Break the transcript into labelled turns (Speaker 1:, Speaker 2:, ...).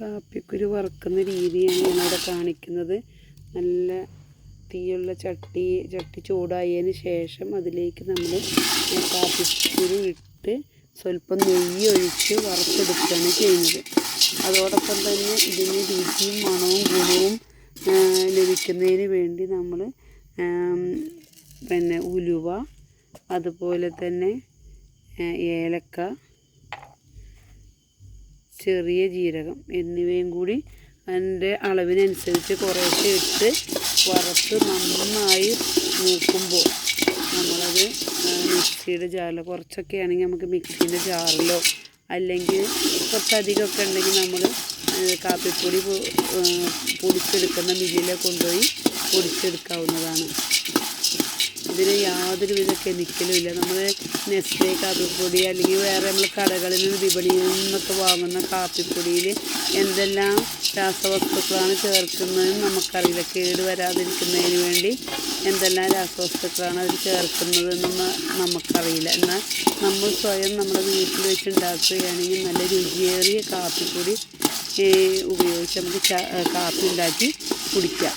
Speaker 1: കാപ്പിക്കുരു വറുക്കുന്ന രീതിയാണ് ഞാനിവിടെ കാണിക്കുന്നത്. നല്ല തീയുള്ള ചട്ടി ചട്ടി ചൂടായതിന് ശേഷം അതിലേക്ക് നമ്മൾ കാപ്പിക്കുരു ഇട്ട് സ്വല്പം നെയ്യ് ഒഴിച്ച് വറുത്തെടുക്കുകയാണ് ചെയ്യുന്നത്. അതോടൊപ്പം തന്നെ ഇതിന് രുചിയും മണവും ഗുണവും ലഭിക്കുന്നതിന് വേണ്ടി നമ്മൾ പിന്നെ ഉലുവ അതുപോലെ തന്നെ ഏലക്ക ചെറിയ ജീരകം എന്നിവയും കൂടി അതിന്റെ അളവിനനുസരിച്ച് കുറേശ്ശെ ഇട്ട് വറുത്ത് നന്നായി മൂക്കുമ്പോൾ നമ്മളത് മിക്സിയുടെ ജാറിലോ കുറച്ചൊക്കെ ആണെങ്കിൽ നമുക്ക് മിക്സിന്റെ ജാറിലോ അല്ലെങ്കിൽ കുറച്ചധികമൊക്കെ ഉണ്ടെങ്കിൽ നമ്മൾ കാപ്പിപ്പൊടി പൊടിച്ചെടുക്കുന്ന മില്ലിലെ കൊണ്ടുപോയി പൊടിച്ചെടുക്കാവുന്നതാണ്. ഇതിന് യാതൊരുവിധ കെമിക്കലും ഇല്ല. നമ്മൾ നെസ്ലെ കാപ്പിപ്പൊടി അല്ലെങ്കിൽ വേറെ നമ്മൾ കടകളിൽ വിപണിയിൽ നിന്നൊക്കെ വാങ്ങുന്ന കാപ്പിപ്പൊടിയിൽ എന്തെല്ലാം രാസവസ്തുക്കളാണ് ചേർക്കുന്നതെന്ന് നമുക്കറിയില്ല. കേട് വരാതിരിക്കുന്നതിന് വേണ്ടി എന്തെല്ലാം രാസവസ്തുക്കളാണ് അതിൽ ചേർക്കുന്നതെന്ന് നമുക്കറിയില്ല. എന്നാൽ നമ്മൾ സ്വയം നമ്മുടെ വീട്ടിൽ വെച്ച് ഉണ്ടാക്കുകയാണെങ്കിൽ നല്ല രുചിയേറിയ കാപ്പിപ്പൊടി ഉപയോഗിച്ച് നമുക്ക് കാപ്പി ഉണ്ടാക്കി കുടിക്കാം.